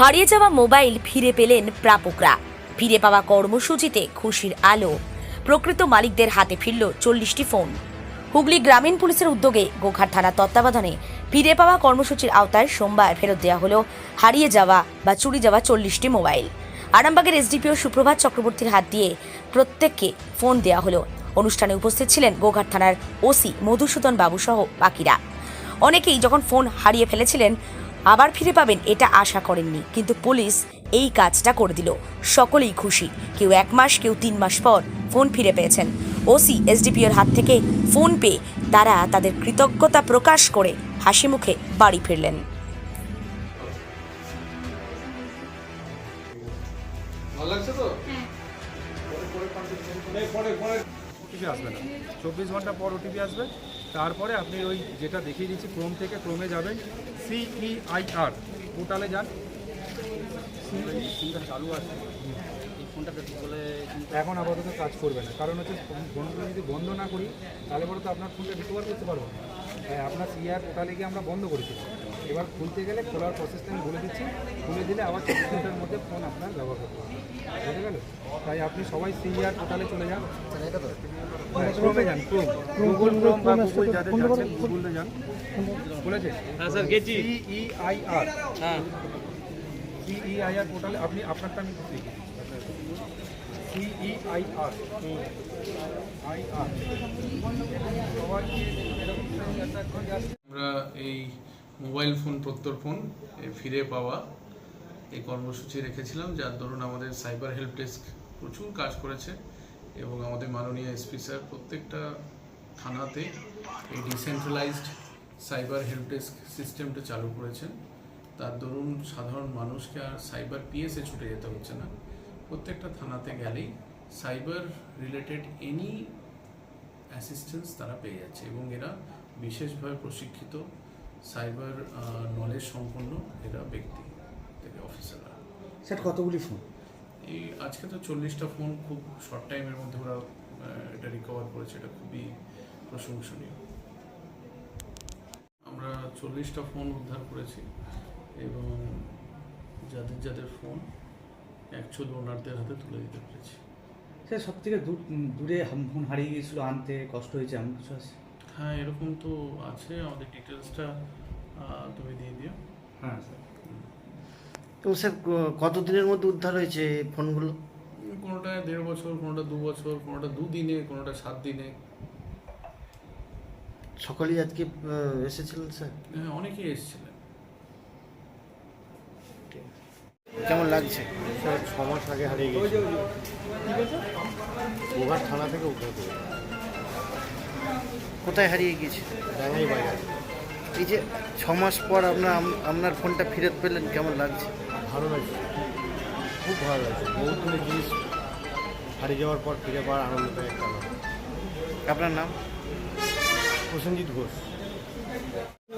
হারিয়ে যাওয়া মোবাইল ফিরে পেলেন প্রাপকরা। ফিরে পাওয়া কর্মসূচিতে খুশির আলো। প্রকৃত মালিকদের হাতে ফিরল চল্লিশটি ফোন। হুগলি গ্রামীণ পুলিশের উদ্যোগে গোঘাট থানার তত্ত্বাবধানে ফিরে পাওয়া কর্মসূচির আওতায় সোমবার ফেরত দেওয়া হলো হারিয়ে যাওয়া বা চুরি যাওয়া চল্লিশটি মোবাইল। আরামবাগের এসডিপিও সুপ্রভাত চক্রবর্তীর হাত দিয়ে প্রত্যেককে ফোন দেওয়া হলো। অনুষ্ঠানে উপস্থিত ছিলেন গোঘাট থানার ওসি মধুসূদন বাবু সহ বাকিরা। অনেকেই যখন ফোন হারিয়ে ফেলেছিলেন আবার ফিরে পাবেন এটা আশা করেননি কিন্তু পুলিশ এই কাজটা করে দিল সকলেই খুশি কেউ এক মাস কেউ তিন মাস পর ফোন ফিরে পেয়েছেন ওসি এসডিপিওর হাত থেকে ফোন পেয়ে তারা তাদের কৃতজ্ঞতা প্রকাশ করে হাসি মুখে বাড়ি ফিরলেন ভালো লাগছে তো ওটিপি আসবে না চব্বিশ ঘণ্টা পর ওটিপি আসবে তারপরে আপনি ওই যেটা দেখিয়ে দিচ্ছি ক্রোম থেকে ক্রোমে যাবেন সিইআইআর পোর্টালে যান। সিমটা চালু আছে। এই বলে এখন আপাতত কাজ করবে না। কারণ হচ্ছে ফোনগুলো যদি বন্ধ না করি তাহলে পরে তো আপনার ফোনটা রিকভার করতে পারব না। আপনার সিআর পোর্টালে গিয়ে আমরা বন্ধ করেছিলাম এবার খুলতে গেলে খোলার প্রসেসটা আমি বলে দিচ্ছি। খুলে দিলে আবার চব্বিশ ঘণ্টার মধ্যে ফোন আপনার ব্যবহার করতে পারবেন বুঝে গেল তাই আপনি সবাই সিআর পোর্টালে চলে যান। হ্যাঁ, ক্রোমে যান ক্রোম গুগল ক্রোম বা গুগল যাদের গুগলে যান। বলেছে হ্যাঁ স্যার গেছি। সিইআইআর হ্যাঁ। সিইআইআর পোর্টালে আপনি আপনারটা আমি লিখে সিইআইআর আইআর সবাই এরকম একটা করে আসছে আমরা এই মোবাইল ফোন প্রত্যর্পণ ফিরে পাওয়া এই কর্মসূচি রেখেছিলাম যার দরুন আমাদের সাইবার হেল্প ডেস্ক প্রচুর কাজ করেছে এবং আমাদের মাননীয় এসপি স্যার প্রত্যেকটা থানাতে এই ডিসেন্ট্রালাইজড সাইবার হেল্প ডেস্ক সিস্টেমটা চালু করেছেন। তার দরুন সাধারণ মানুষকে আর সাইবার পিএসে ছুটে যেতে হচ্ছে না। প্রত্যেকটা থানাতে গেলেই সাইবার রিলেটেড এনি অ্যাসিস্ট্যান্স তারা পেয়ে যাচ্ছে এবং এরা বিশেষভাবে প্রশিক্ষিত সাইবার নলেজ সম্পন্ন এরা ব্যক্তি থেকে অফিসাররা স্যার কতগুলি ফোন? এই আজকে তো চল্লিশটা ফোন খুব শর্ট টাইমের মধ্যে ওরা এটা রিকভার করেছে এটা খুবই প্রশংসনীয়। আমরা চল্লিশটা ফোন উদ্ধার করেছি এবং যাদের যাদের ফোন অ্যাকচুয়াল ওনারদের হাতে তুলে দিতে পেরেছি। স্যার সব থেকে দূরে ফোন হারিয়ে গিয়েছিল আনতে কষ্ট হয়েছে এমন কিছু আছে? হ্যাঁ এরকম তো আছে আমাদের ডিটেলসটা তুমি দিয়ে দিও। হ্যাঁ স্যার। তো স্যার কতদিনের মধ্যে উদ্ধার হয়েছে এই ফোনগুলো? কোনোটা দেড় বছর কোনোটা দু বছর কোনোটা দুদিনে কোনোটা সাত দিনে। সকালেই আজকে এসেছিলেন স্যার? হ্যাঁ অনেকেই এসেছিলেন। কেমন লাগছে? স্যার ছ মাস আগে হারিয়ে গেছে গোঘাট থানা থেকে উদ্ধার করে কোথায় হারিয়ে গিয়েছে? এই যে ছ মাস পর আপনার আপনার ফোনটা ফেরত পেলেন কেমন লাগছে? ভালো লাগছে। খুব ভালো লাগছে। বহুত জিনিস হারিয়ে যাওয়ার পর ফিরে পাওয়ার আনন্দটা একটা আপনার নাম? প্রসেনজিৎ ঘোষ।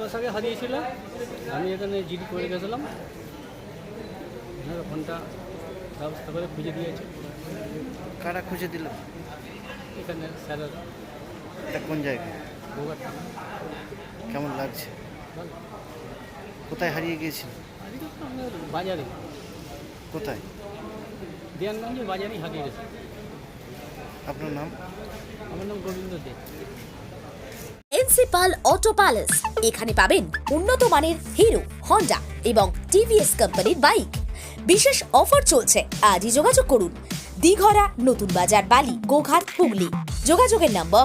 মাস আগে হারিয়েছিল। আমি এখানে জিডি করে গেছিলাম। হ্যাঁ ফোনটা ব্যবস্থা করে খুঁজে দিয়েছে। কারা খুঁজে দিল? এখানে স্যারের এটা কোন জায়গায় কেমন লাগছে? কোথায় হারিয়ে গিয়েছিল? বাজারে। কোথায়? দিয়ানগঞ্জে বাজারেই হারিয়ে গেছে। আপনার নাম? আমার নাম Gobinda De principal Auto Palace. এখানে পাবেন উন্নত মানের হিরো হন্ডা এবং টিভিএস কোম্পানির বাইক। বিশেষ অফার চলছে। আজই যোগাযোগ করুন। দিঘরা নতুন বাজার বালি গোঘাট হুগলি। যোগাযোগের নম্বর